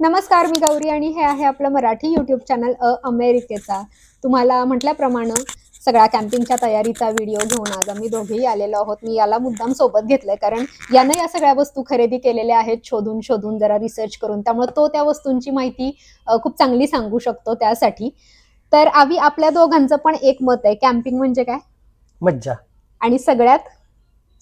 नमस्कार मी गौरी आणि हे आहे आपलं मराठी युट्यूब चॅनल अ अमेरिकेचा. तुम्हाला म्हटल्याप्रमाणे सगळ्या कॅम्पिंगच्या तयारीचा व्हिडिओ घेऊन आज आम्ही दोघेही आलेलो आहोत. मी याला मुद्दाम सोबत घेतलंय कारण यानं या सगळ्या वस्तू खरेदी केलेल्या आहेत शोधून शोधून जरा रिसर्च करून. त्यामुळे तो त्या वस्तूंची माहिती खूप चांगली सांगू शकतो त्यासाठी. तर आम्ही आपल्या दोघांचं पण एक मत आहे. कॅम्पिंग म्हणजे काय? मज्जा. आणि सगळ्यात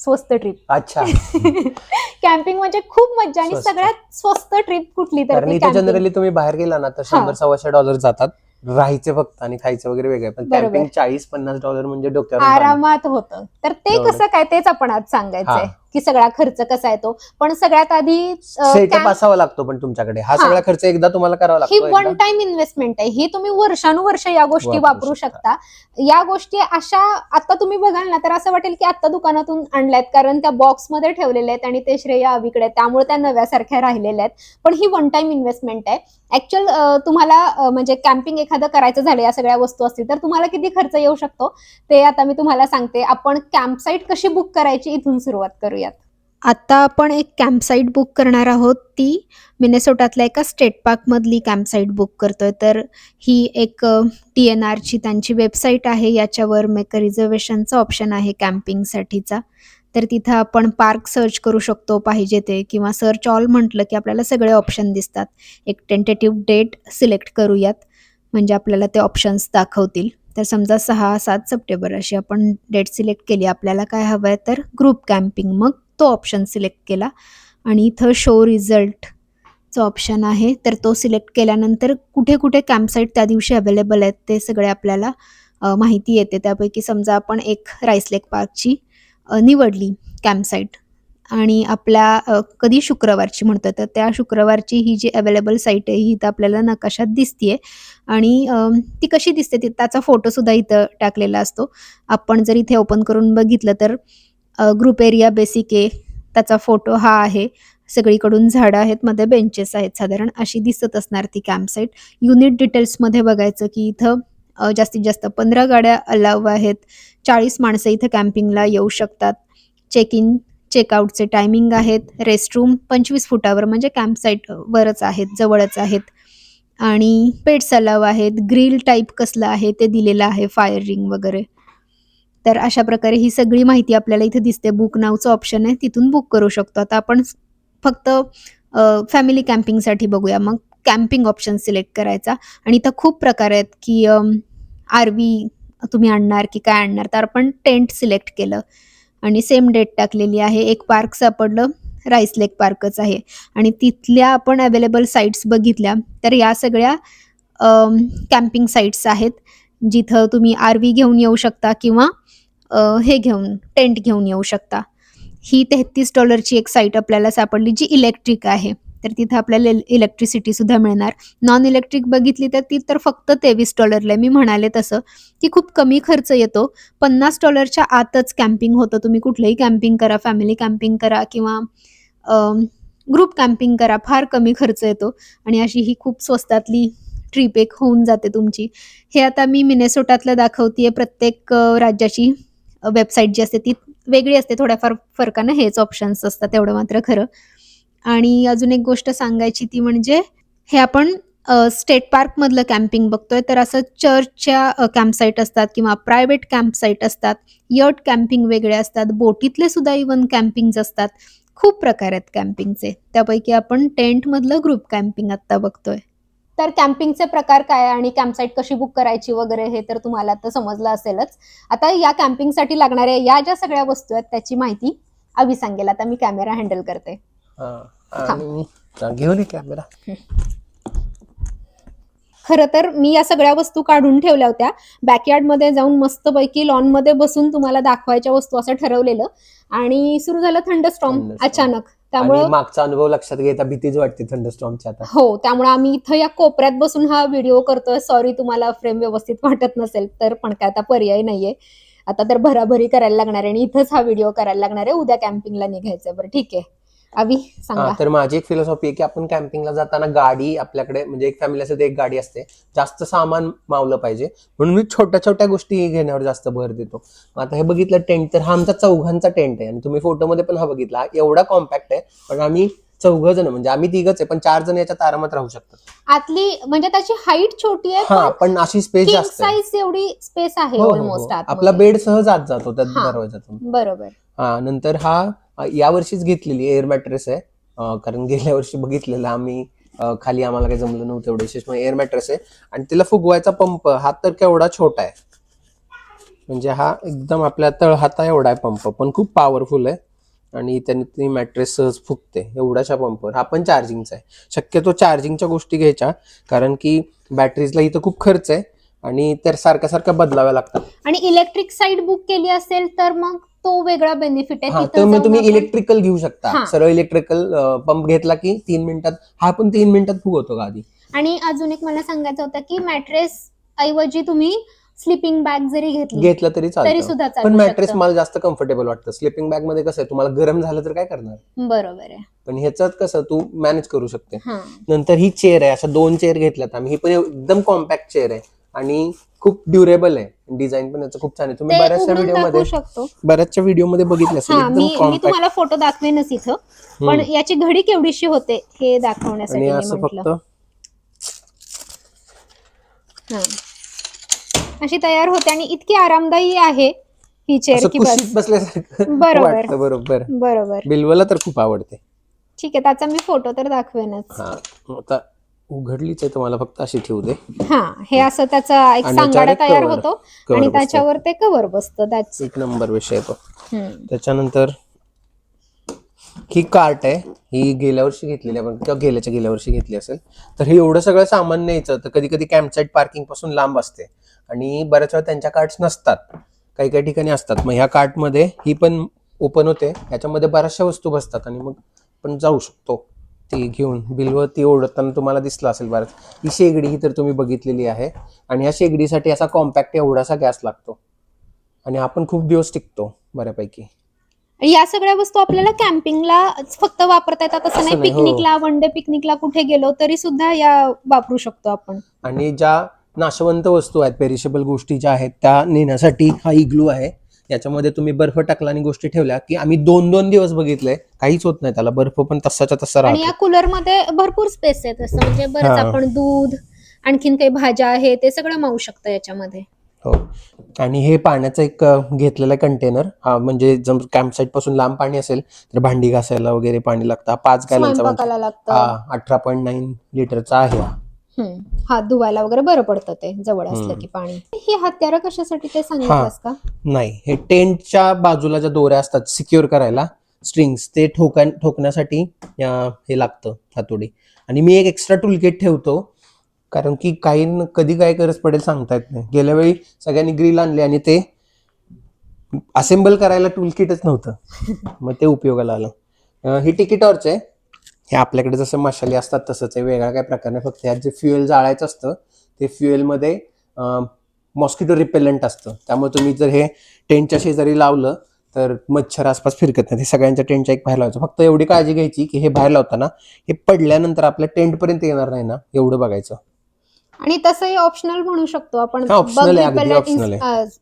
स्वस्त ट्रिप अच्छा कॅम्पिंग म्हणजे खूप मज्जा आणि स्वस्त. सगळ्यात स्वस्त ट्रिप कुठली तर कारण ती इथे camping. जनरली तुम्ही बाहेर गेला ना तर शंभर सव्वाशे डॉलर जातात राहायचे फक्त आणि खायचं वगैरे वेगळे पण बरोबर. कॅम्पिंग चाळीस पन्नास डॉलर म्हणजे डोक्यावर. आरामात होतं तर ते. कसं काय तेच आपण आज सांगायचंय. की सगळा खर्च कसा येतो पण सगळ्यात आधी सेटअप असावा लागतो पण तुमच्याकडे. हा हा. सगळा खर्च एकदा तुम्हाला करावा ही लागतो वन एकदा. टाइम इन्व्हेस्टमेंट आहे. ही तुम्ही वर्षानुवर्ष या गोष्टी वापरू शकता. या गोष्टी अशा आता तुम्ही बघाल ना तर असं वाटेल की आता दुकानातून आणल्यात कारण त्या बॉक्समध्ये ठेवलेल्या आहेत आणि ते श्रेय अवीकडे त्यामुळे त्या नव्यासारख्या राहिलेल्या आहेत. पण ही वन टाइम इन्व्हेस्टमेंट आहे. ऍक्च्युअल तुम्हाला म्हणजे कॅम्पिंग एखादं करायचं झालं या सगळ्या वस्तू असतील तर तुम्हाला किती खर्च येऊ शकतो? ते आता मी तुम्हाला सांगते. आपण कॅम्पसाईट कशी बुक करायची इथून सुरुवात करूयात आत्ता आपण एक कॅम्पसाईट बुक करणार आहोत. ती मिनेसोटातल्या एका स्टेट पार्कमधली कॅम्पसाईट बुक करतोय. तर ही एक टी एन आरची त्यांची वेबसाईट आहे. याच्यावर मेक रिझर्वेशनचा ऑप्शन आहे कॅम्पिंगसाठीचा तर तिथं आपण पार्क सर्च करू शकतो पाहिजे ते. किंवा सर्च ऑल म्हटलं की आपल्याला सगळे ऑप्शन दिसतात. एक टेंटेटिव्ह डेट सिलेक्ट करूयात. म्हणजे आपल्याला ते ऑप्शन्स दाखवतील. तर समजा सहा सात सप्टेंबर अशी आपण डेट सिलेक्ट केली. आपल्याला काय हवं आहे तर ग्रुप कॅम्पिंग मग. तो ऑप्शन सिलेक्ट केला. आणि इथं शो रिझल्टचं ऑप्शन आहे. तर तो सिलेक्ट केल्यानंतर कुठे कुठे कॅम्पसाईट त्या दिवशी अवेलेबल आहेत ते सगळे आपल्याला माहिती येते. त्यापैकी समजा आपण एक राईस लेक पार्कची निवडली कॅम्पसाईट आणि आपल्या कधी शुक्रवारची म्हणतो तर त्या शुक्रवारची ही जी अवेलेबल साईट आहे ही इथं आपल्याला नकाशात दिसतीये. आणि ती कशी दिसते? ती त्याचा फोटोसुद्धा इथं टाकलेला असतो. आपण जर इथे ओपन करून बघितलं तर ग्रुप एरिया बेसिक ए त्याचा फोटो हा आहे. सगळीकडून झाडं आहेत मध्ये बेंचेस आहेत साधारण. अशी दिसत असणार ती कॅम्पसाईट युनिट डिटेल्समध्ये बघायचं की इथं जास्तीत जास्त पंधरा गाड्या अलाव आहेत. चाळीस माणसं इथं कॅम्पिंगला येऊ शकतात. चेक इन चेकआउटचे टायमिंग आहेत. रेस्टरूम पंचवीस फुटावर म्हणजे कॅम्पसाईट वरच आहेत जवळच आहेत. आणि पेट्स अलाव आहेत. ग्रिल टाईप कसलं आहे ते दिलेलं आहे फायर रिंग वगैरे. तर अशा प्रकारे ही सगळी माहिती आपल्याला इथे दिसते. बुक नावचं ऑप्शन आहे. तिथून बुक करू शकतो. आता आपण फक्त फॅमिली कॅम्पिंगसाठी बघूया. मग कॅम्पिंग ऑप्शन सिलेक्ट करायचा. आणि इथं खूप प्रकार आहेत की आर व्ही तुम्ही आणणार की काय आणणार? तर आपण टेंट सिलेक्ट केलं. आणि सेम डेट टाकलेली आहे. एक पार्क सापडलं. राईस लेक पार्कच आहे. आणि तिथल्या आपण अवेलेबल साईट्स बघितल्या. तर या सगळ्या कॅम्पिंग साईट्स आहेत. जिथं तुम्ही आर व्ही घेऊन येऊ शकता किंवा हे घेऊन टेंट घेऊन येऊ शकता. ही तेहतीस डॉलरची एक साईट आपल्याला सापडली जी इलेक्ट्रिक आहे. तर तिथं आपल्याला इलेक्ट्रिसिटी सुद्धा मिळणार. नॉन इलेक्ट्रिक बघितली तर ती तर फक्त तेवीस डॉलरला मी म्हणाले तसं की खूप कमी खर्च येतो. पन्नास डॉलरच्या आतच कॅम्पिंग होतं. तुम्ही कुठलंही कॅम्पिंग करा फॅमिली कॅम्पिंग करा किंवा ग्रुप कॅम्पिंग करा फार कमी खर्च येतो. आणि अशी ही खूप स्वस्तातली ट्रिप एक होऊन जाते तुमची. हे आता मी मिनेसोटातलं दाखवतीये. प्रत्येक राज्याची वेबसाईट जी असते ती वेगळी असते थोड्याफार फरकानं हेच ऑप्शन्स असतात तेवढं मात्र खरं. आणि अजून एक गोष्ट सांगायची ती म्हणजे हे आपण स्टेट पार्कमधलं कॅम्पिंग बघतोय तर असं चर्चच्या कॅम्पसाईट असतात किंवा प्रायव्हेट कॅम्पसाईट असतात यट कॅम्पिंग वेगळे असतात बोटीतले सुद्धा इवन कॅम्पिंग असतात. खूप प्रकार आहेत कॅम्पिंगचे त्यापैकी आपण टेंटमधलं ग्रुप कॅम्पिंग आत्ता बघतोय. तर कॅम्पिंगचे प्रकार काय आणि कॅम्पसाईट कशी बुक करायची वगैरे हे तर तुम्हाला आता समजलं असेलच. आता या कॅम्पिंगसाठी लागणाऱ्या या ज्या सगळ्या वस्तू आहेत त्याची माहिती अभि सांगेल. आता मी कॅमेरा हँडल करते. घेऊन कॅमेरा खरं तर मी या सगळ्या वस्तू काढून ठेवल्या होत्या. बॅकयार्डमध्ये जाऊन मस्तपैकी लॉनमध्ये बसून तुम्हाला दाखवायच्या वस्तू असं ठरवलेलं. आणि सुरू झालं थंडस्टॉर्म Thunderstorm. अचानक. त्यामुळे मागचा अनुभव लक्षात घेता भीतीच वाटते थंडस्टॉर्मची आता. हो त्यामुळे आम्ही इथं या कोपऱ्यात बसून हा व्हिडिओ करतोय. सॉरी तुम्हाला फ्रेम व्यवस्थित वाटत नसेल तर पण काय आता पर्याय नाहीये. आता तर भराभरी करायला लागणार आहे आणि इथंच हा व्हिडिओ करायला लागणार आहे. उद्या कॅम्पिंगला निघायचंय बरं ठीक आहे. अभि सांगा. हा, तर माझी एक फिलॉसॉफी आहे की आपण कॅम्पिंगला जाताना गाडी आपल्याकडे म्हणजे एक फॅमिली असेल तर एक गाडी असते. जास्त सामान मावलं पाहिजे. म्हणून मी छोट्या छोट्या गोष्टी घेण्यावर जास्त भर देतो. मग आता हे बघितलं टेंट तर हा आमचा चौघांचा टेंट आहे. आणि तुम्ही फोटोमध्ये पण हा बघितला. हा एवढा कॉम्पॅक्ट आहे. पण आम्ही चौघ जण म्हणजे आम्ही तिघच आहे पण चार जण याच्यात आरामात राहू शकतात. आतली म्हणजे त्याची हाईट छोटी आहे हा पण पण अशी स्पेस किंग जास्त आहे. साईज एवढी स्पेस आहे हो, हो, हो. ऑलमोस्ट आपला बेड सहज आत जातो त्या हा. दरवाजातून. बरोबर. हा नंतर हा यावर्षीच घेतलेली एअर मॅट्रेस आहे. कारण गेल्या वर्षी बघितलेलं आम्ही खाली आम्हाला काही जमलं नव्हतं एवढं विशेष. एअर मॅट्रेस आहे. आणि तिला फुगवायचा पंप हा तर केवढा छोटा आहे. म्हणजे हा एकदम आपल्या तळहाता एवढा आहे पंप पण खूप पॉवरफुल आहे. आणि त्याने ती मॅट्रेस सहज फुगते एवढाशा पंपवर हा पण चार्जिंगचा आहे. शक्यतो चार्जिंगच्या गोष्टी घ्यायच्या कारण की बॅटरीजला इथं खूप खर्च आहे. आणि तर सारख्या सारख्या बदलाव्या लागतात. आणि इलेक्ट्रिक साईड बुक केली असेल तर मग? तो वेगळा बेनिफिट आहे हा तिथं तर मग जाऊन तुम्ही आपण- इलेक्ट्रिकल घेऊ शकता. हा. सरळ इलेक्ट्रिकल पंप घेतला की तीन मिनिटात हा पण तीन मिनिटात फुगवतो का आधी? आणि अजून एक मला सांगायचं होतं की मॅट्रेस ऐवजी तुम्ही स्लिपिंग बॅग जरी घेतली घेतलं तरी तरी चालतं सुद्धा पण चालू मॅट्रेस शकतं. मला जास्त कम्फर्टेबल वाटतं. स्लिपिंग बॅगमध्ये कसं आहे तुम्हाला गरम झालं तर काय करणार? बरोबर आहे. पण ह्याच्यात कसं तू मॅनेज करू शकते. हा. नंतर ही चेअर आहे अशा दोन चेअर घेतल्यात आम्ही. ही पण एकदम कॉम्पॅक्ट चेअर आहे. आणि खूप ड्युरेबल आहे. डिझाईन पण खूप छान आहे. तुम्ही ते बऱ्याचशा उघडून व्हिडिओमध्ये शकतो. बऱ्याचशा व्हिडिओमध्ये बघितलं असेल. हा मी एकदम मी कॉम्पॅक्ट तुम्हाला फोटो दाखवेनच इथं. पण याची घडी केवढीशी होते हे दाखवण्यासाठी आणि मी असं म्हटलं. फक्त हा. अशी तयार होते आणि इतकी आरामदायी आहे ही चेअर असं की बस. कुशीत बसल्यासारखं बरोबर. वाटतं बरोबर. बरोबर. बिलवला तर खूप आवडते. ठीक आहे त्याचा मी फोटो तर दाखवेनच. हा आता उघडलीच आहे तुम्हाला फक्त अशी ठेवू दे. हा हे असं त्याचा एक आणि सांगाडा याच्यावर एक तयार cover- होतो cover आणि बसतं. त्याच्यावर ते कव्हर बसतं त्याच एक नंबर विषय तो. त्याच्यानंतर ही कार्ट आहे ही गेल्या वर्षी घेतलेली आपण किंवा गेल्याच्या गेल्या वर्षी घेतली असेल तर हे एवढं सगळं सामान न्यायचं तर कधी कधी कॅम्पसाईट पार्किंगपासून लांब असते. आणि बऱ्याच वेळा त्यांच्या कार्ट्स नसतात. काही काही ठिकाणी असतात. मग ह्या कार्टमध्ये ही पण ओपन होते. ह्याच्यामध्ये बऱ्याचशा वस्तू बसतात आणि मग आपण जाऊ शकतो. ती घेऊन बिलवर ती ओढताना तुम्हाला दिसलं असेल बरंच ही शेगडी ही तर तुम्ही बघितलेली आहे. आणि ह्या शेगडीसाठी असा कॉम्पॅक्ट एवढासा गॅस लागतो. आणि आपण खूप दिवस टिकतो बऱ्यापैकी. या सगळ्या वस्तू आपल्याला कॅम्पिंगला फक्त वापरता येतात असं नाही. पिकनिकला वन डे पिकनिकला कुठे गेलो तरी सुद्धा या वापरू शकतो आपण. आणि ज्या नाशवंत वस्तू आहेत पेरिशेबल गोष्टी ज्या आहेत त्या नेण्यासाठी हा इग्लू आहे. याच्यामध्ये तुम्ही बर्फ टाकला आणि गोष्टी ठेवल्या की आम्ही दोन दोन दिवस बघितलंय. काहीच होत नाही त्याला. बर्फ पण तसाच्या तसा आणि या राहतो. कूलरमध्ये भरपूर स्पेस आहे तसं. म्हणजे बरंच हा. आपण दूध आणखीन काही भाज्या आहे ते सगळं मावू शकतं याच्यामध्ये. हो. आणि हे पाण्याचं एक अ, घेतलेलं कंटेनर म्हणजे जर कॅम्पसाईटपासून लांब पाणी असेल तर भांडी घासायला वगैरे पाणी लागतं. हा पाच गॅलनचा म्हणजे स्वयंपाकाला लागतं. अठरा पॉईंट नाईन लिटरचा आहे हा. हात धुवायला वगैरे बरं पडतं ते जवळ असलं. की पाणी. ही हत्यारं कशासाठी ते सांगितलंस का? नाही हे टेंटच्या बाजूला ज्या दोऱ्या असतात सिक्युअर करायला स्ट्रिंग्स ते ठोका ठोकण्यासाठी हे लागतं हातोडी. आणि मी एक एक्स्ट्रा टूलकिट ठेवतो कारण की काही कधी काय गरज पडेल सांगता येत नाही. गेल्या वेळी सगळ्यांनी ग्रिल आणले आणि ते असेंबल करायला टूलकिटच नव्हतं. मग ते उपयोगाला आलं. ही टिकी टॉर्च आहे हे आपल्याकडे जसं मशाली असतात तसंच आहे वेगळा काय प्रकार नाही फक्त ह्यात जे फ्युएल जाळायचं असतं ते फ्युएलमध्ये मॉस्किटो रिपेलंट असतं. त्यामुळे तुम्ही जर हे टेंटच्या शेजारी लावलं तर मच्छर आसपास फिरकत नाही ते सगळ्यांच्या टेंटच्या एक बाहेर लावायचं. फक्त एवढी काळजी घ्यायची की हे बाहेर लावताना हे पडल्यानंतर आपल्या टेंट पर्यंत येणार नाही ना एवढं बघायचं. आणि तसंही ऑप्शनल म्हणू शकतो आपण.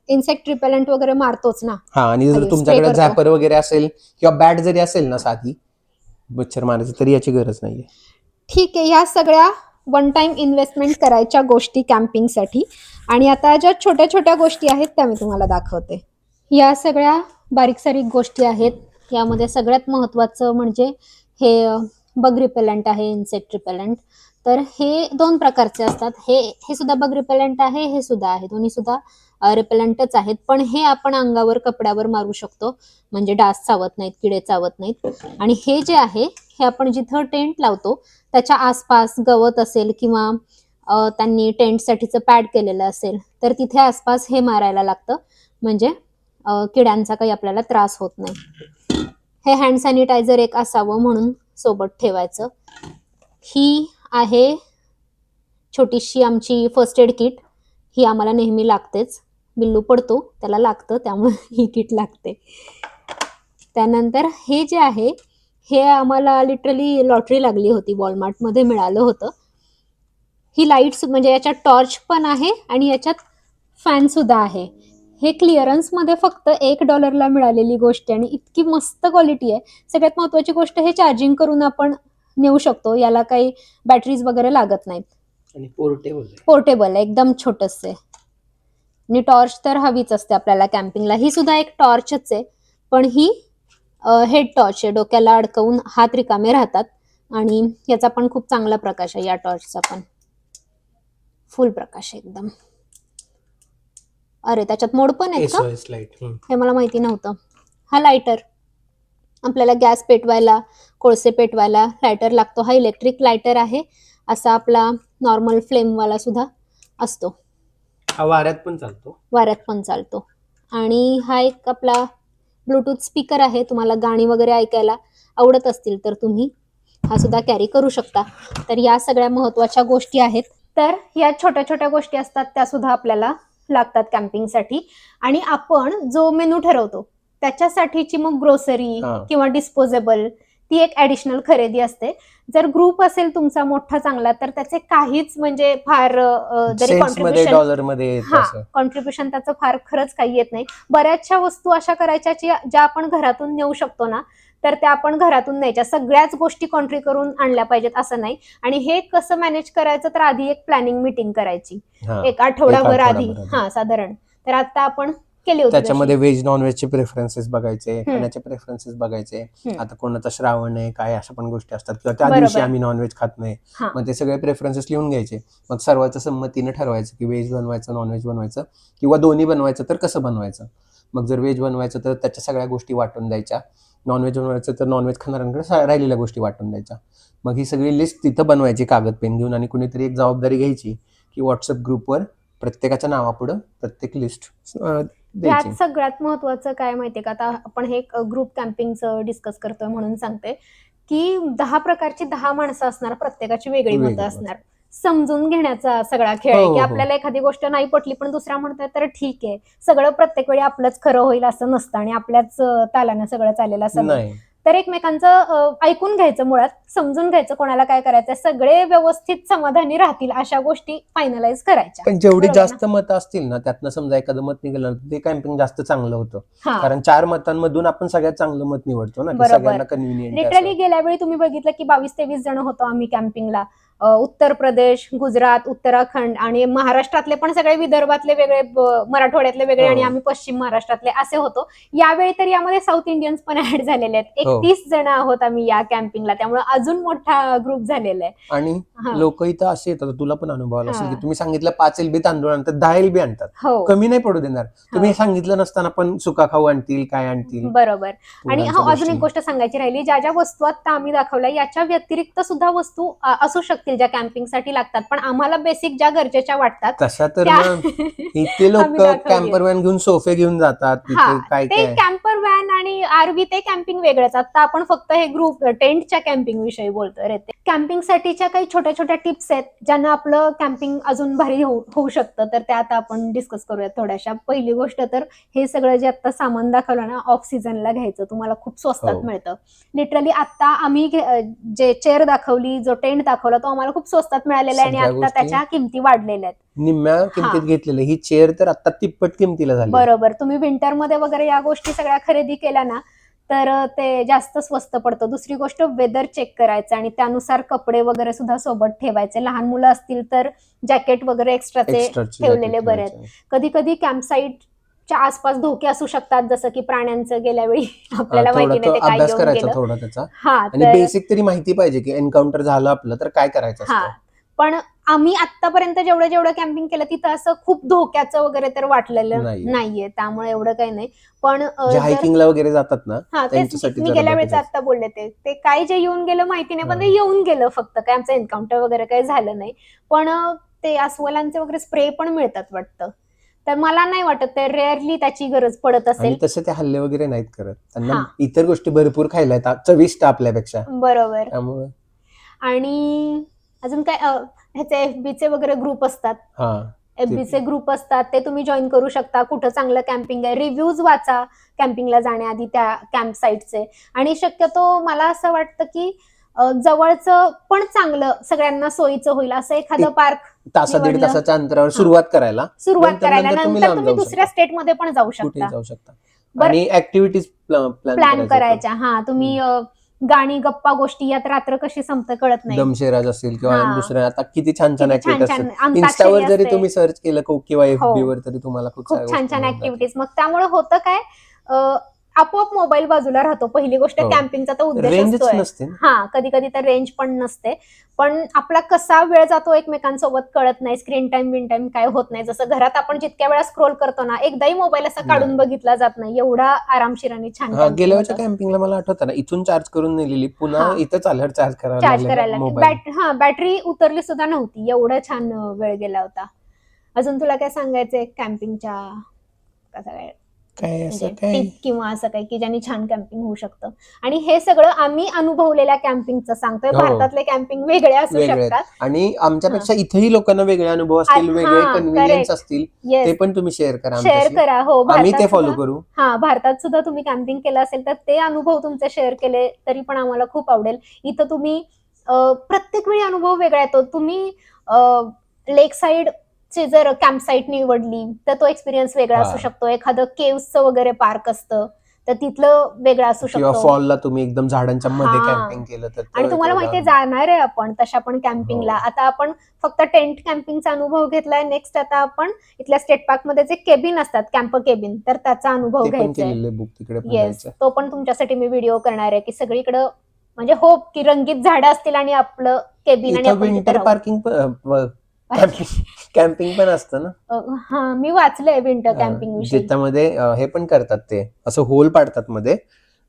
इन्सेक्ट रिपेलंट वगैरे मारतोच ना. हा आणि जर तुमच्याकडे. झॅपर वगैरे असेल किंवा बॅट जरी असेल ना साधी मच्छर मारायचं तरी याची गरज नाहीये. ठीक आहे ह्या सगळ्या वन टाइम इन्व्हेस्टमेंट करायच्या गोष्टी कॅम्पिंगसाठी आणि आता ज्या छोट्या छोट्या गोष्टी आहेत त्या मी तुम्हाला दाखवते. या सगळ्या बारीक सारीक गोष्टी आहेत. यामध्ये सगळ्यात महत्त्वाचं म्हणजे हे बग रिपेलंट आहे इन्सेक्ट रिपेलंट तर हे दोन प्रकारचे असतात. हे हे सुद्धा बग रिपेलंट आहे हे सुद्धा आहे. दोन्ही सुद्धा रिपेलंटच आहेत. पण हे आपण अंगावर कपड्यावर मारू शकतो. म्हणजे डास चावत नाहीत किडे चावत नाहीत. आणि हे जे आहे हे आपण जिथं टेंट लावतो त्याच्या आसपास गवत असेल किंवा त्यांनी टेंटसाठीचं पॅड केलेलं असेल तर तिथे आसपास हे मारायला लागतं. म्हणजे किड्यांचा काही आपल्याला त्रास होत नाही. हे हँड सॅनिटायझर एक असावं म्हणून सोबत ठेवायचं. ही आहे. छोटीशी आमची फर्स्ट एड किट ही आम्हाला नेहमी लागतेच. बिल्लू पडतो त्याला लागतं त्यामुळे ही किट लागते. त्यानंतर हे जे आहे हे आम्हाला लिटरली लॉटरी लागली होती. वॉलमार्टमध्ये मिळालं होतं. ही लाईट्स म्हणजे याच्यात टॉर्च पण आहे आणि याच्यात फॅन सुद्धा आहे. हे क्लिअरन्समध्ये फक्त एक डॉलरला मिळालेली गोष्ट आहे आणि इतकी मस्त क्वालिटी आहे. सगळ्यात महत्त्वाची गोष्ट हे चार्जिंग करून आपण नेऊ शकतो. याला काही बॅटरीज वगैरे लागत नाहीत आणि पोर्टेबल आहे. पोर्टेबल आहे एकदम छोटस आहे. आणि टॉर्च तर हवीच असते आपल्याला कॅम्पिंगला ही सुद्धा एक टॉर्चच आहे. पण ही हेड टॉर्च आहे. डोक्याला अडकवून हात रिकामे राहतात. आणि याचा पण खूप चांगला प्रकाश आहे या टॉर्चचा पण. फुल प्रकाश आहे एकदम. अरे त्याच्यात मोड पण आहेत का? हे मला माहिती नव्हतं. हा लायटर आपल्याला गॅस पेटवायला कोळसे पेटवायला लायटर लागतो. हा इलेक्ट्रिक लायटर आहे. असा आपला नॉर्मल फ्लेमवाला सुद्धा असतो. हा वाऱ्यात पण चालतो. वाऱ्यात पण चालतो. आणि हा एक आपला ब्लूटूथ स्पीकर आहे. तुम्हाला गाणी वगैरे ऐकायला आवडत असतील तर तुम्ही हा सुद्धा कॅरी करू शकता. तर या सगळ्या महत्त्वाच्या गोष्टी आहेत. तर या छोट्या छोट्या गोष्टी असतात त्या सुद्धा आपल्याला लागतात कॅम्पिंगसाठी आणि आपण जो मेनू ठरवतो त्याच्यासाठीची मग ग्रोसरी हा. किंवा डिस्पोजेबल ती एक ऍडिशनल खरेदी असते. जर ग्रुप असेल तुमचा मोठा चांगला तर त्याचे काहीच म्हणजे फार अ, जरी सेंट्समध्ये कॉन्ट्रीब्युशन डॉलरमध्ये येतं हा असं. कॉन्ट्रीब्युशन त्याचं फार खरंच काही येत नाही. बऱ्याचशा वस्तू अशा करायच्या ज्या ज्या आपण घरातून नेऊ शकतो ना तर त्या आपण घरातून न्यायच्या. सगळ्याच गोष्टी कॉन्ट्री करून आणल्या पाहिजेत असं नाही. आणि हे कसं मॅनेज करायचं तर आधी एक प्लॅनिंग मिटिंग करायची. हा. एक आठवडाभर आधी. आठवडाभर आधी. हा साधारण. तर आता आपण केली होती त्याच्यामध्ये. व्हेज नॉन व्हेजचे प्रेफरन्सेस बघायचे खाण्याचे प्रेफरन्सेस बघायचे. आता कोणाचा श्रावण आहे काय अशा पण गोष्टी असतात किंवा त्या. दिवशी आम्ही नॉनव्हेज खात नाही. मग ते सगळे प्रेफरन्सेस लिहून घ्यायचे मग सर्वांच्या संमतीने ठरवायचं की व्हेज बनवायचं नॉनव्हेज बनवायचं किंवा दोन्ही बनवायचं तर कसं बनवायचं मग जर व्हेज बनवायचं तर त्याच्या सगळ्या गोष्टी वाटून द्यायच्या नॉनव्हेज बनवायचं तर नॉनव्हेज खाणाऱ्यांकडे राहिलेल्या गोष्टी वाटून द्यायच्या मग ही सगळी लिस्ट तिथं बनवायची कागद पेन घेऊन आणि कुणीतरी एक जबाबदारी घ्यायची की व्हॉट्सअप ग्रुपवर प्रत्येकाच्या नावापुढं प्रत्येक लिस्ट द्यायची यात सगळ्यात महत्वाचं काय माहितीये का आता आपण हे ग्रुप कॅम्पिंगचं डिस्कस करतोय म्हणून सांगते की दहा प्रकारची दहा माणसं असणार प्रत्येकाची वेगळी वेगळी मतं मतं. असणार समजून घेण्याचा सगळा खेळ आहे हो, की हो. आपल्याला एखादी गोष्ट नाही पटली पण दुसरा म्हणतोय तर ठीक आहे सगळं प्रत्येक वेळी आपलंच खरं होईल असं नसतं आणि आपल्याच अं, तालानं सगळं चालेल असं नाही. नाही तर एकमेकांचं ऐकून घ्यायचं मुळात समजून घ्यायचं कोणाला काय करायचं सगळे व्यवस्थित समाधानी राहतील अशा गोष्टी फायनलाइज करायच्या. पण जेवढी? जास्त मतं असतील ना त्यातनं समजा एखादं मत निघालं ते कॅम्पिंग जास्त चांगलं होतं. कारण चार मतांमधून आपण सगळ्यात चांगलं मत निवडतो ना. सगळ्यांना कन्व्हिनियंट लिटरली गेल्या वेळी तुम्ही बघितलं की बावीस तेवीस जण होतो आम्ही कॅम्पिंगला उत्तर प्रदेश गुजरात उत्तराखंड आणि महाराष्ट्रातले पण सगळे विदर्भातले वेगळे मराठवाड्यातले वेगळे हो. आणि आम्ही पश्चिम महाराष्ट्रातले असे होतो. यावेळी तर यामध्ये साऊथ इंडियन्स पण ऍड झालेले आहेत. हो. एकतीस जण आहोत आम्ही या कॅम्पिंगला त्यामुळे अजून मोठा ग्रुप झालेला आहे. आणि हा. लोक इथं असे येतात. तुला पण अनुभव असेल हा. की तुम्ही सांगितलं पाच एलबी तांदूळ आणतात दहा एलबी आणतात. हो. कमी नाही पडू देणार. तुम्ही हे. सांगितलं नसताना पण सुका खाऊ आणतील काय आणतील? बरोबर. आणि हो अजून एक गोष्टी. सांगायची राहिली. ज्या ज्या वस्तू आता आम्ही दाखवल्या याच्या व्यतिरिक्त सुद्धा वस्तू असू शकतील ज्या कॅम्पिंगसाठी लागतात. पण आम्हाला बेसिक ज्या गरजेच्या वाटतात तशा तर इथे लोक. कॅम्पर व्हॅन घेऊन सोफे घेऊन जातात हा, ते कॅम्पर व्हॅन आणि आरव्ही ते कॅम्पिंग वेगळंच. आता आपण फक्त हे ग्रुप टेंटच्या कॅम्पिंग विषयी बोलतोय रे कॅम्पिंग साठीच्या काही छोट्या छोट्या टिप्स आहेत ज्यांना आपलं कॅम्पिंग अजून भारी होऊ होऊ शकतं. तर त्या आता आपण डिस्कस करूयात थोड्याशा. पहिली गोष्ट तर हे सगळं जे आता सामान दाखवलं ना ऑफ सीझनला घ्यायचं तुम्हाला खूप स्वस्तात हो. मिळतं. लिटरली आता आम्ही जे चेअर दाखवली जो टेंट दाखवला तो आम्हाला खूप स्वस्तात मिळालेला आहे आणि आता त्याच्या किमती वाढलेल्या आहेत. निम्म्या किमतीत घेतलेलं ही चेअर तर आता तिप्पट किमतीला झाली. बरोबर. तुम्ही विंटरमध्ये वगैरे या गोष्टी सगळ्या खरेदी केल्या ना तर ते जास्त स्वस्त पडतं. दुसरी गोष्ट वेदर चेक करायचं आणि त्यानुसार कपडे वगैरे सुद्धा सोबत ठेवायचे. लहान मुलं असतील तर जॅकेट वगैरे एक्स्ट्राचे ठेवलेले बरे आहेत. कधी कधी कॅम्पसाईटच्या आसपास धोके असू शकतात जसं की प्राण्यांचं गेल्या वेळी आपल्याला माहिती नाही ते काय गेलं. हा बेसिक तरी माहिती पाहिजे की एन्काउंटर झालं आपलं तर काय करायचं हा. पण आम्ही आतापर्यंत जेवढं जेवढं कॅम्पिंग केलं तिथं असं खूप धोक्याचं वगैरे तर वाटलेलं नाहीये. नाहीये. त्यामुळे एवढं काही नाही. पण अं, जे जर- हायकिंगला वगैरे जातात ना हा तेच त्यांच्यासाठी मी जरा गेल्या वेळेस. आता बोलले ते. ते काय जे येऊन गेलं माहिती नाही पण ते हा. येऊन गेलं फक्त. काय आमचं एन्काउंटर वगैरे काही झालं नाही. पण अं, ते अस्वलांचे वगैरे स्प्रे पण मिळतात वाटतं. तर मला नाही वाटत ते रेअरली त्याची गरज पडत आणि असेल तसे ते हल्ले वगैरे नाहीत करत. त्यांना हा. इतर गोष्टी भरपूर खायला येतात चविष्ट आपल्यापेक्षा. बरोबर. त्यामुळे. आणि अजून काय अं, ह्याचे FB चे वगैरे ग्रुप असतात. हा. FB चे ग्रुप असतात ते तुम्ही जॉईन करू शकता. कुठं चांगलं कॅम्पिंग आहे रिव्ह्यूज वाचा कॅम्पिंगला जाण्याआधी त्या कॅम्प साईटचे आणि शक्यतो मला असं वाटतं की अं, जवळचं पण चांगलं सगळ्यांना सोयीचं होईल असं एखादं पार्क तासा दीड निवडलं. तासाच्या अंतरावर सुरुवात करायला. सुरुवात नंतर- करायला नंतर तुम्ही नंतर लांब तुम्ही जाऊ दुसऱ्या शकता. स्टेटमध्ये पण जाऊ शकता. जाऊ शकता. बरं. आणि ऍक्टिव्हिटीज प्लॅन प्लॅन करायच्या. हा तुम्ही अ, गाणी गप्पा गोष्टी यात रात्र कशी संपते कळत नाही दमशेराज असेल किंवा हा. दुसऱ्या आता किती छान छान किती छान ऍक्टिव्हिटी छान असतात अंताक्षरी इन्स्टावर जरी असते. तुम्ही सर्च केलं को- किंवा हो. FB वर तरी तुम्हाला खूप छान छान. ऍक्टिव्हिटीज मग त्यामुळे होतं काय अं, आपोआप मोबाईल बाजूला राहतो. पहिली गोष्ट हो. कॅम्पिंगचा तर उद्देश रेंजच असतोय. नसते ना. हा कधी कधी तर रेंज पण नसते. पण आपला कसा वेळ जातो एकमेकांसोबत कळत नाही. स्क्रीन टाइम बिन टाइम काय होत नाही. जसं घरात आपण जितक्या वेळा स्क्रोल करतो ना एकदाही मोबाईल असा काढून. बघितला जात नाही. एवढा आरामशीर आणि छान हा camping गेल्या होतं. वर्षी कॅम्पिंगला मला आठवतं ना इथून चार्ज करून नेलेली पुन्हा हा. इथं आल्यावर चार्ज करायला चार्ज करायला मोबाईल बॅट हा बॅटरी उतरली सुद्धा नव्हती. एवढा छान अं, वेळ गेला होता. अजून तुला काय सांगायचंय कॅम्पिंगच्या कसं काय काय असं म्हणजे काय? टिप किंवा असं काही की ज्यांनी छान कॅम्पिंग होऊ शकतं. आणि हे सगळं आम्ही अनुभवलेल्या कॅम्पिंगचं सांगतोय. हो. भारतातले कॅम्पिंग वेगळे असू वेगळे. आहेत. शकतात. आणि आमच्यापेक्षा इथेही लोकांना वेगळे अनुभव असतील वेगळे हा, कन्व्हिनियन्स correct. असतील ते येस पण तुम्ही शेअर करा शेअर आमच्याशी. करा. हो आम्ही ते फॉलो सुद्धा- करू. हा भारतात सुद्धा तुम्ही कॅम्पिंग केलं असेल तर ते अनुभव तुमचे शेअर केले तरी पण आम्हाला खूप आवडेल. इथं तुम्ही अं, प्रत्येक वेळी अनुभव वेगळा येतो. तुम्ही लेक साइड ची जर कॅम्प साईट निवडली तर तो एक्सपिरियन्स वेगळा. असू शकतो एखादं केव्सचं वगैरे पार्क असतं तर तिथलं वेगळं असू शकतो फॉलला तुम्ही एकदम झाडांच्या मध्ये. कॅम्पिंग केलं तर आणि तुम्हाला वेगळा जाणार आहे आपण तशा पण कॅम्पिंगला हो. आता आपण फक्त टेंट कॅम्पिंगचा अनुभव घेतलाय नेक्स्ट आता आपण इथल्या स्टेट पार्कमध्ये जे केबिन असतात कॅम्प केबिन तर त्याचा अनुभव घ्यायचा येस तो पण तुमच्यासाठी मी व्हिडिओ करणार आहे की सगळीकडं म्हणजे होप की रंगीत झाडं असतील आणि आपलं केबिन आणि विंटर. पार्किंग कॅम्पिंग पण असतं ना? अं, हा मी वाचलंय विंटर अं, कॅम्पिंग विषयी. ज्याच्यामध्ये अं, हे पण करतात ते. असं होल पाडतात मध्ये.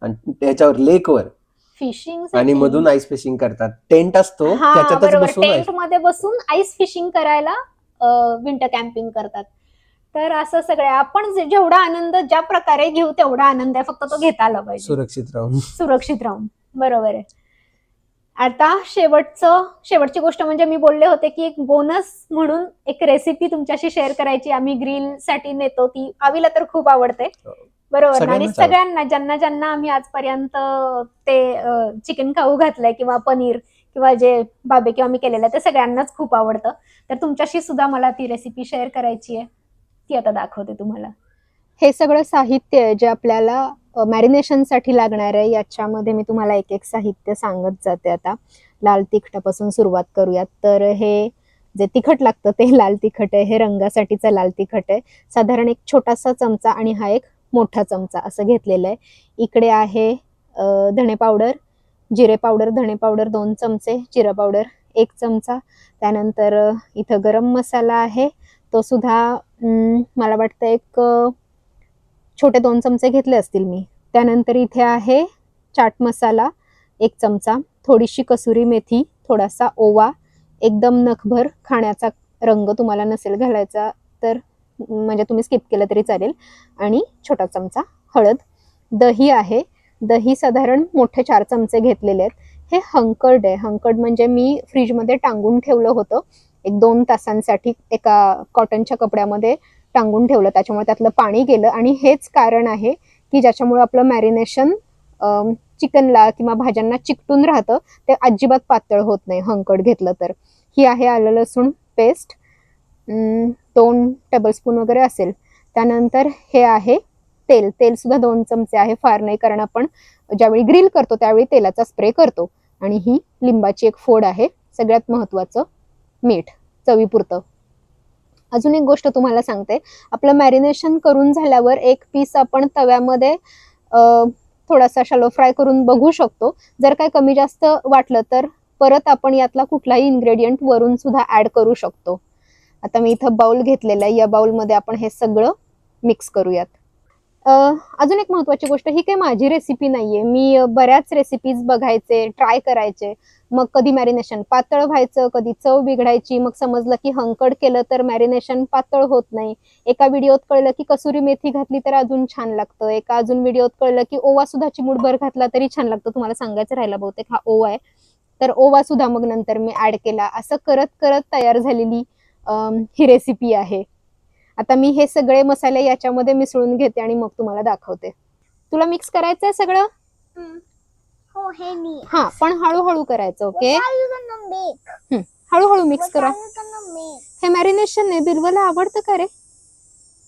आणि त्याच्यावर लेकवर फिशिंग आणि मधून आईस फिशिंग करतात. टेंट असतो हा त्याच्यातच बरोबर. बसून ice- टेंटमध्ये बसून आईस फिशिंग करायला विंटर कॅम्पिंग करतात. तर असं सगळं. आपण जे- जेवढा आनंद ज्या प्रकारे घेऊ तेवढा आनंद आहे. फक्त तो घेता आला पाहिजे. सुरक्षित राहून. सुरक्षित राहून. बरोबर आहे. आता शेवटचं शेवटची गोष्ट म्हणजे मी बोलले होते की एक बोनस म्हणून एक रेसिपी तुमच्याशी शेअर करायची आम्ही ग्रिलसाठी नेतो ती आवीला तर खूप आवडते. बरोबर ना? आणि. सगळ्यांना ज्यांना ज्यांना आम्ही आजपर्यंत ते चिकन खाऊ घातलंय किंवा पनीर किंवा जे बाबे किंवा मी केलेलं ते सगळ्यांनाच खूप आवडतं तर तुमच्याशी सुद्धा मला ती रेसिपी शेअर करायची आहे ती आता दाखवते तुम्हाला हे सगळं साहित्य आहे जे आपल्याला मॅरिनेशनसाठी लागणार आहे. याच्यामध्ये मी तुम्हाला एक एक साहित्य सांगत जाते आता. लाल तिखटापासून सुरुवात करूयात. तर हे जे तिखट लागतं ते लाल तिखट आहे. हे रंगासाठीचं लाल तिखट आहे. साधारण एक छोटासा चमचा आणि हा एक मोठा चमचा असं घेतलेलं आहे. इकडे आहे धणे पावडर जिरे पावडर धणे पावडर दोन चमचे जिरा पावडर एक चमचा. त्यानंतर इथं गरम मसाला आहे. तो सुद्धा मला वाटतं एक छोटे दोन चमचे घेतले असतील मी. त्यानंतर इथे आहे चाट मसाला एक चमचा थोडीशी कसुरी मेथी थोडासा ओवा एकदम नखभर खाण्याचा रंग तुम्हाला नसेल घालायचा तर म्हणजे तुम्ही स्किप केलं तरी चालेल. आणि छोटा चमचा हळद. दही आहे. दही साधारण मोठे चार चमचे घेतलेले आहेत. हे हंकर्ड आहे. हंकर्ड म्हणजे मी फ्रीजमध्ये टांगून ठेवलं होतं. एक दोन तासांसाठी एका कॉटनच्या कपड्यामध्ये टांगून ठेवलं त्याच्यामुळे त्यातलं पाणी गेलं. आणि हेच कारण आहे की ज्याच्यामुळे आपलं मॅरिनेशन चिकनला किंवा भाज्यांना चिकटून राहतं ते अजिबात पातळ होत नाही हंकड घेतलं तर. ही आहे आलं लसूण पेस्ट दोन टेबलस्पून वगैरे असेल. त्यानंतर हे आहे तेल. तेलसुद्धा दोन चमचे आहे फार नाही कारण आपण ज्यावेळी ग्रिल करतो त्यावेळी तेलाचा स्प्रे करतो. आणि ही लिंबाची एक फोड आहे सगळ्यात महत्त्वाचं मीठ चवीपुरतं. अजून एक गोष्ट तुम्हाला सांगते. आपलं मॅरिनेशन करून झाल्यावर एक पीस आपण तव्यामध्ये थोडासा शॅलो फ्राय करून बघू शकतो. जर काय कमी जास्त वाटलं तर परत आपण यातला कुठलाही इन्ग्रेडियंट वरून सुद्धा ऍड करू शकतो. आता मी इथं बाउल घेतलेला आहे. या बाउलमध्ये आपण हे सगळं मिक्स करूयात. अजून एक महत्वाची गोष्ट ही काही माझी रेसिपी नाहीये. मी बऱ्याच रेसिपीज बघायचे ट्राय करायचे. मग कधी मॅरिनेशन पातळ व्हायचं कधी चव बिघडायची मग समजलं की हंकड केलं तर मॅरिनेशन पातळ होत नाही. एका व्हिडिओत कळलं की कसुरी मेथी घातली तर अजून छान लागतं. एका अजून व्हिडिओत कळलं की ओवा सुद्धा चिमुडभर घातला तरी छान लागतं. तुम्हाला सांगायचं राहिला बहुतेक हा ओवा आहे. तर ओवा सुद्धा मग नंतर मी ऍड केला. असं करत करत तयार झालेली ही रेसिपी आहे. आता मी हे सगळे मसाले याच्यामध्ये मिसळून घेते आणि मग तुम्हाला दाखवते. तुला मिक्स करायचंय सगळं? hey, me. हा पण हळूहळू करायचं ओके? हळूहळू मिक्स करा? हे मॅरिनेशन आहे बिरबला आवडतं का रे?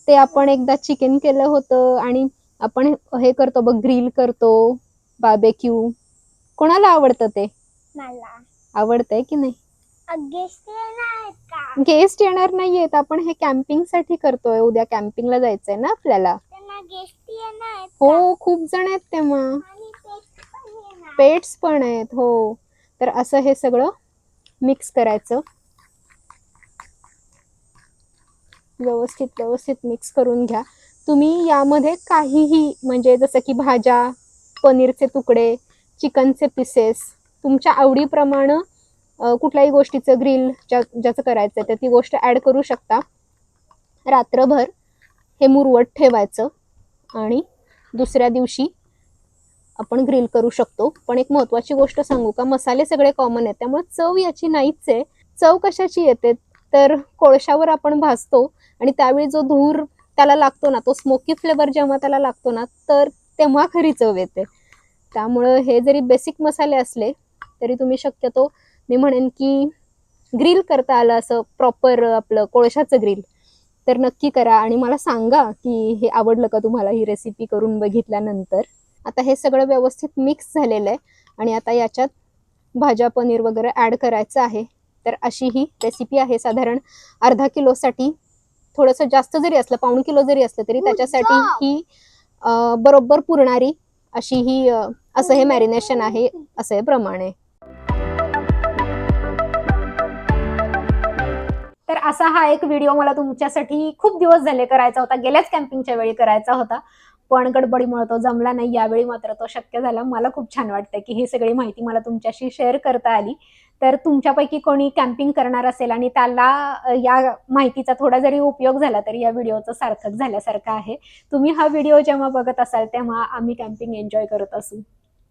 ते आपण एकदा चिकन केलं होतं आणि आपण हे करतो बघ ग्रिल करतो बार्बेक्यू कोणाला आवडतं ते? आवडतंय की नाही? गेस्ट येणार का? गेस्ट येणार नाहीयेत. आपण हे कॅम्पिंगसाठी करतोय. उद्या कॅम्पिंगला जायचंय ना आपल्याला? हो खूप जण आहेत तेव्हा. पेट्स पण आहेत हो. तर असं हे सगळं मिक्स करायचं. व्यवस्थित व्यवस्थित मिक्स करून घ्या. तुम्ही यामध्ये काहीही म्हणजे जसं की भाज्या पनीरचे तुकडे चिकनचे पीसेस तुमच्या आवडीप्रमाणे कुठल्याही गोष्टीचं ग्रिल ज्या ज्याचं करायचं आहे तर ती गोष्ट ॲड करू शकता. रात्रभर हे मुरवट ठेवायचं आणि दुसऱ्या दिवशी आपण ग्रिल करू शकतो. पण एक महत्त्वाची गोष्ट सांगू का मसाले सगळे कॉमन आहेत त्यामुळे चव याची नाहीच आहे चव कशाची येते? तर कोळशावर आपण भाजतो आणि त्यावेळी जो धूर त्याला लागतो ना तो स्मोकी फ्लेवर जेव्हा त्याला लागतो ना तर तेव्हा खरी चव येते. त्यामुळं हे जरी बेसिक मसाले असले तरी तुम्ही शक्यतो मी म्हणेन की ग्रिल करता आलं असं प्रॉपर आपलं कोळशाचं ग्रिल तर नक्की करा आणि मला सांगा की हे आवडलं का तुम्हाला ही रेसिपी करून बघितल्यानंतर. आता हे सगळं व्यवस्थित मिक्स झालेलं आहे आणि आता याच्यात भाज्या पनीर वगैरे ॲड करायचं आहे. तर अशी ही रेसिपी आहे साधारण अर्धा किलोसाठी थोडंसं जास्त जरी असलं पाऊण किलो जरी असलं तरी Good त्याच्यासाठी. ही बरोबर पुरणारी अशी ही असं हे मॅरिनेशन आहे असं हे प्रमाण आहे. तर असा हा एक व्हिडिओ मला तुमच्यासाठी खूप दिवस झाले करायचा होता. गेल्याच कॅम्पिंगच्या वेळी करायचा होता. पण गडबडीमुळे तो जमला नाही. यावेळी मात्र तो शक्य झाला. मला खूप छान वाटतं की ही सगळी माहिती मला तुमच्याशी शेअर करता आली. तर तुमच्यापैकी कोणी कॅम्पिंग करणार असेल आणि त्याला या माहितीचा थोडा जरी उपयोग झाला तरी या व्हिडिओचं सार्थक झाल्यासारखं आहे. तुम्ही हा व्हिडिओ जेव्हा बघत असाल तेव्हा आम्ही कॅम्पिंग एन्जॉय करत असू.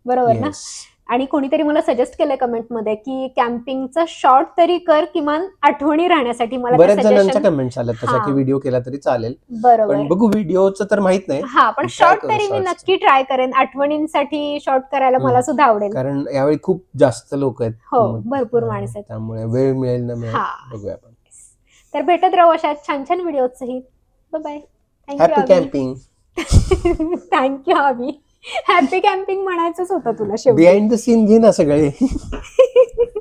बरोबर ना? आणि कोणीतरी मला सजेस्ट केलंय कमेंटमध्ये की कॅम्पिंगचा शॉर्ट तरी कर किमान आठवणी राहण्यासाठी मला बऱ्याच जणांच्या कमेंट्स आल्या तशा. की व्हिडिओ केला तरी चालेल. बरोबर. पण बघू व्हिडिओचं तर माहीत नाही. हा पण शॉर्ट तरी मी. नक्की ट्राय करेन. आठवणींसाठी शॉर्ट करायला मला. सुद्धा आवडेल. कारण यावेळी खूप जास्त लोक आहेत. हो, भरपूर माणसं आहेत. त्यामुळे वेळ मिळेल ना मिळेल. बघूया आपण. तर भेटत राहू अशा छान छान व्हिडिओ सहित bye happy thank you camping thank you Abhi happy camping म्हणायचंच होतं तुला शेवटी. बिहाइंड द सीन घे ना सगळे.